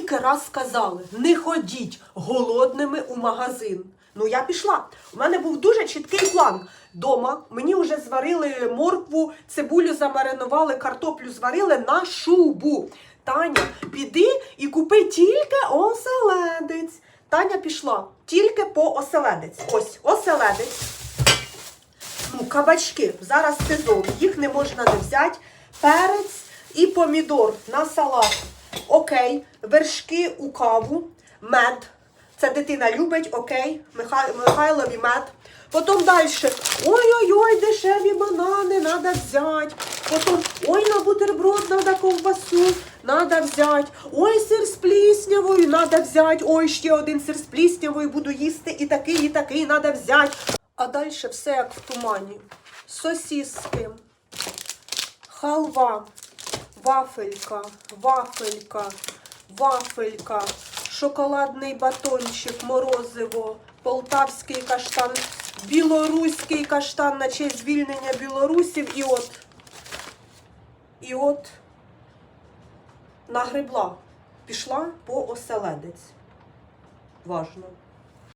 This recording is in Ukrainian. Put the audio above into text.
скільки раз сказали, не ходіть голодними у магазин. Ну, я пішла. У мене був дуже чіткий план. Дома мені вже зварили моркву, цибулю замаринували, картоплю зварили на шубу. Таня, піди і купи тільки оселедець. Таня пішла тільки по оселедець. Ось оселедець. Ну, кабачки. Зараз сезон, їх не можна не взяти. Перець і помідор на салат. Окей, вершки у каву, мед. Це дитина любить, окей, Михай... Михайлові мед. Потім далі. Ой-ой-ой, дешеві банани треба взяти. Потім, ой, на бутерброд треба ковбасу, треба взяти. Ой, сир з пліснявою треба взяти. Ой, ще один сир з пліснявою буду їсти. І такий, і такий треба взяти. А далі все як в тумані. Сосіски, халва, вафелька, вафелька, вафелька, шоколадний батончик, морозиво, полтавський каштан, білоруський каштан на честь звільнення білорусів. І от, і от нагребла, пішла по оселедець. Важно.